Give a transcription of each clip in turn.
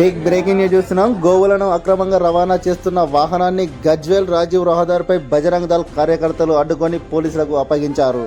Big breaking news చూస్తున్నాం. గోవులను అక్రమంగా రవాణా చేస్తున్న వాహనాన్ని గజ్వేల్ రాజీవ్ రహదారిపై బజరంగ్ దళ్ కార్యకర్తలు అడ్డుకొని పోలీసులకు అప్పగించారు.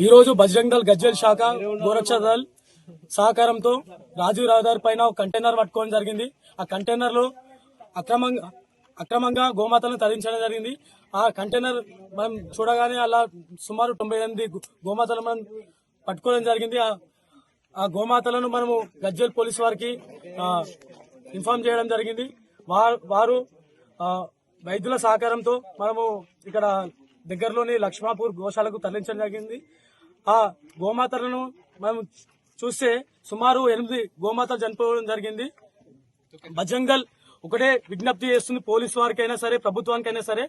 ఈ రోజు బజరంగ్ దళ్ గజ్వేల్ శాఖ గోరక్ష దళ్ సహకారంతో రాజీవ్ రహదారి పైన ఒక కంటైనర్ పట్టుకోవడం జరిగింది. ఆ కంటైనర్లో అక్రమంగా అక్రమంగా గోమాతలను తరలించడం జరిగింది. ఆ కంటైనర్ మనం చూడగానే అలా సుమారు తొంభై ఎనిమిది గో- గోమాతలను మనం పట్టుకోవడం జరిగింది. ఆ- గోమాతలను మనము గజ్వేల్ పోలీస్ వారికి ఇన్ఫార్మ్ చేయడం జరిగింది. వారు వారు వైద్యుల సహకారంతో మనము ఇక్కడ దగ్గరలోని లక్ష్మాపూర్ గోశాలకు తరలించడం జరిగింది. ఆ గోమాతలను మనం చూస్తే సుమారు ఎనిమిది గోమాతలు చనిపోవడం జరిగింది. బజంగల్ ఒకటే విజ్ఞప్తి చేస్తుంది. పోలీసు వారికైనా సరే ప్రభుత్వానికైనా సరే.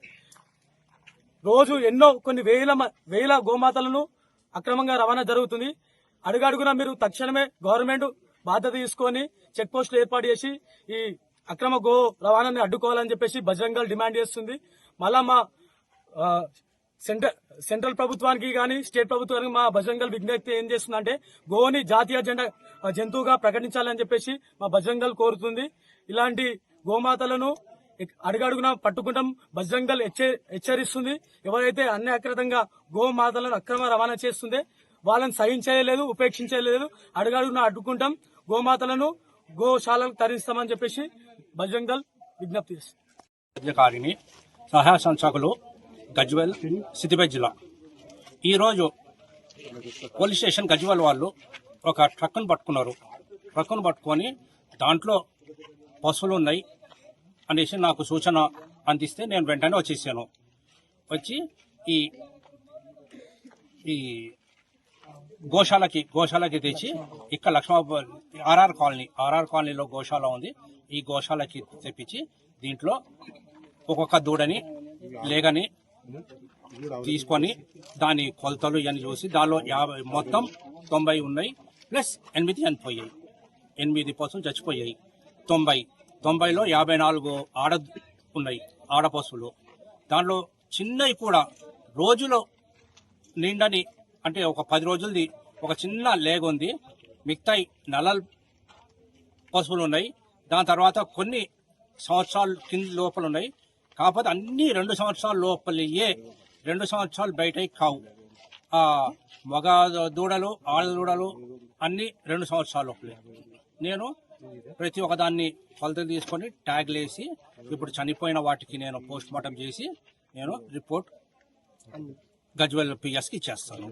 రోజు ఎన్నో కొన్ని వేల మ- వేల గోమాతలను అక్రమంగా రవాణా జరుగుతుంది. అడుగడుగున మీరు తక్షణమే గవర్నమెంట్ బాధ్యత తీసుకొని చెక్ పోస్టులు ఏర్పాటు చేసి ఈ అక్రమ గో రవాణాని అడ్డుకోవాలని చెప్పేసి బజరంగల్ డిమాండ్ చేస్తుంది. మళ్ళా మా సెంటర్ సెంట్రల్ సెంట్రల్ ప్రభుత్వానికి కానీ స్టేట్ ప్రభుత్వానికి మా బజరంగల్ విజ్ఞప్తి ఏం చేస్తుందంటే గోని జాతీయ జెండా జంతువుగా ప్రకటించాలని చెప్పేసి మా బజరంగల్ కోరుతుంది. ఇలాంటి గోమాతలను అడుగడుగున పట్టుకుంటాం బజరంగల్ హెచ్చరిస్తుంది. ఎవరైతే అన్యాకృతంగా గోమాతలను అక్రమ రవాణా చేస్తుందే వాళ్ళని సహించలేదు ఉపేక్షించలేదు అడుగడుగున అడ్డుకుంటాం గోమాతలను గోశాలకు తరిస్తామని చెప్పేసి బజరంగల్ విజ్ఞప్తి చేస్తుంది. సహాయ సంస్థకులు గజ్వెల్ సిద్దిపేట జిల్లా. ఈరోజు పోలీస్ స్టేషన్ గజ్వెల్ వాళ్ళు ఒక ట్రక్కును పట్టుకున్నారు. ట్రక్కును పట్టుకొని దాంట్లో పశువులు ఉన్నాయి అనేసి నాకు సూచన అందిస్తే నేను వెంటనే వచ్చేసాను. వచ్చి ఈ ఈ గోశాలకి గోశాలకి తెచ్చి ఇక్కడ లక్ష్మీ ఆర్ఆర్ కాలనీ ఆర్ఆర్ కాలనీలో గోశాల ఉంది. ఈ గోశాలకి తెప్పించి దీంట్లో ఒక్కొక్క దూడని లేగని తీసుకొని దాని కొలతలు ఇవన్నీ చూసి దానిలో యాభై మొత్తం తొంభై ఉన్నాయి ప్లస్ ఎనిమిది చనిపోయాయి ఎనిమిది పశువులు చచ్చిపోయాయి. తొంభై. తొంభైలో యాభై నాలుగు ఆడ ఉన్నాయి ఆడ పశువులు దాంట్లో చిన్నవి కూడా రోజులో నిండని అంటే ఒక పది రోజులది ఒక చిన్న లేగ ఉంది. మిగతాయి నల్లలు పశువులు ఉన్నాయి. దాని తర్వాత కొన్ని సంవత్సరాలు కింద లోపల ఉన్నాయి. కాకపోతే అన్ని రెండు సంవత్సరాల లోపలియే రెండు సంవత్సరాలు బయట కావు. ఆ మగ దూడలు ఆడ దూడలు అన్ని రెండు సంవత్సరాల లోపలే. నేను ప్రతి ఒక్కదాన్ని కొలతలు తీసుకొని ట్యాగ్లు వేసి ఇప్పుడు చనిపోయిన వాటికి నేను పోస్ట్ మార్టం చేసి నేను రిపోర్ట్ గజ్వెల్ పిఎస్కి ఇచ్చేస్తాను.